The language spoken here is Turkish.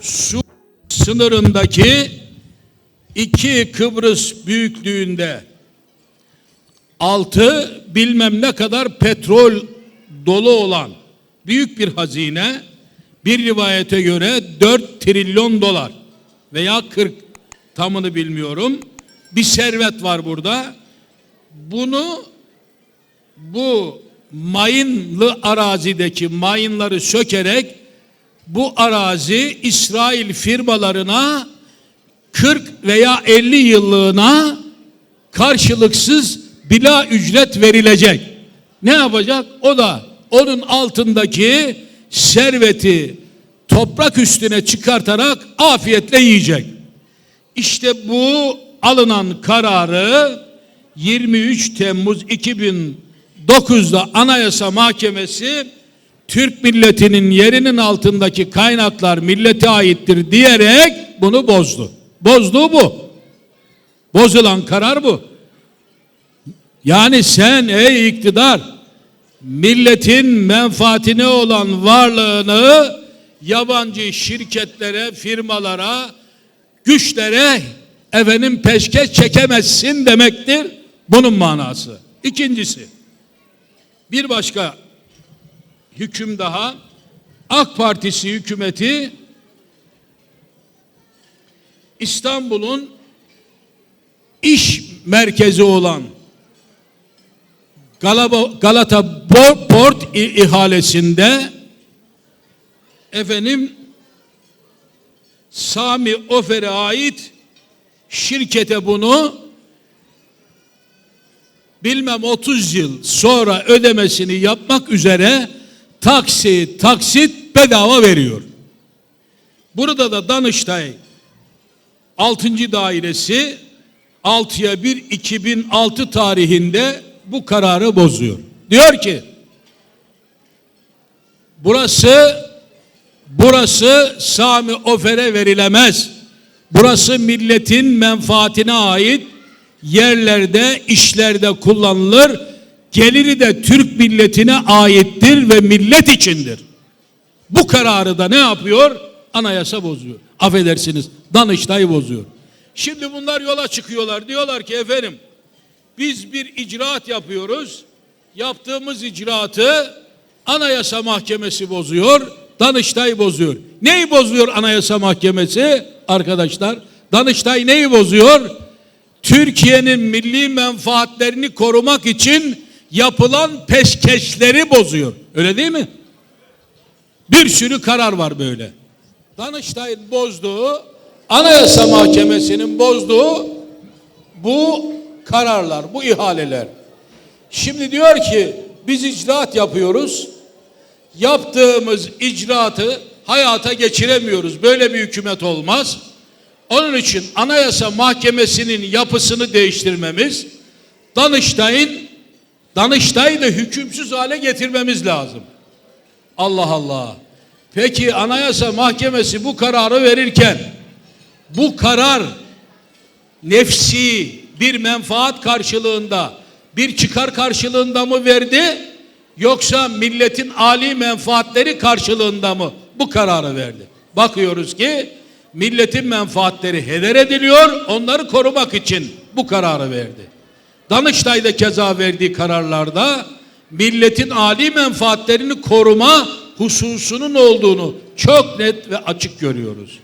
Su sınırındaki iki Kıbrıs büyüklüğünde altı bilmem ne kadar petrol dolu olan büyük bir hazine bir rivayete göre 4 trilyon dolar veya 40 tamını bilmiyorum bir servet var burada. Bunu bu mayınlı arazideki mayınları sökerek bu arazi İsrail firmalarına 40 veya 50 yıllığına karşılıksız bila ücret verilecek. Ne yapacak? O da onun altındaki serveti toprak üstüne çıkartarak afiyetle yiyecek. İşte bu alınan kararı 23 Temmuz 2009'da Anayasa Mahkemesi Türk milletinin yerinin altındaki kaynaklar millete aittir diyerek bunu bozdu. Bozduğu bu. Bozulan karar bu. Yani sen ey iktidar milletin menfaatine olan varlığını yabancı şirketlere, firmalara, güçlere efendim peşkeş çekemezsin demektir. Bunun manası. İkincisi bir başka hüküm daha. AK Partisi hükümeti İstanbul'un iş merkezi olan Galata Port ihalesinde efendim Sami Ofer'e ait şirkete bunu bilmem 30 yıl sonra ödemesini yapmak üzere taksi taksit bedava veriyor. Burada da Danıştay 6. dairesi 6'ya 1 2006 tarihinde bu kararı bozuyor. Diyor ki burası burası Sami Ofer'e verilemez. Burası milletin menfaatine ait yerlerde, işlerde kullanılır. Geliri de Türk milletine aittir ve millet içindir. Bu kararı da ne yapıyor? Anayasa bozuyor. Affedersiniz, Danıştay bozuyor. Şimdi bunlar yola çıkıyorlar. Diyorlar ki efendim biz bir icraat yapıyoruz. Yaptığımız icraatı Anayasa Mahkemesi bozuyor, Danıştay bozuyor. Neyi bozuyor Anayasa Mahkemesi arkadaşlar? Danıştay neyi bozuyor? Türkiye'nin milli menfaatlerini korumak için yapılan peşkeşleri bozuyor. Öyle değil mi? Bir sürü karar var böyle. Danıştay'ın bozduğu, Anayasa Mahkemesi'nin bozduğu bu kararlar, bu ihaleler. Şimdi diyor ki biz icraat yapıyoruz. Yaptığımız icraatı hayata geçiremiyoruz. Böyle bir hükümet olmaz. Onun için Anayasa Mahkemesi'nin yapısını değiştirmemiz, Danıştay'ın Danıştay'ı da hükümsüz hale getirmemiz lazım. Allah Allah. Peki Anayasa Mahkemesi bu kararı verirken bu karar nefsi bir menfaat karşılığında, bir çıkar karşılığında mı verdi? Yoksa milletin ali menfaatleri karşılığında mı bu kararı verdi? Bakıyoruz ki milletin menfaatleri heder ediliyor, onları korumak için bu kararı verdi. Danıştay'da keza verdiği kararlarda milletin ali menfaatlerini koruma hususunun olduğunu çok net ve açık görüyoruz.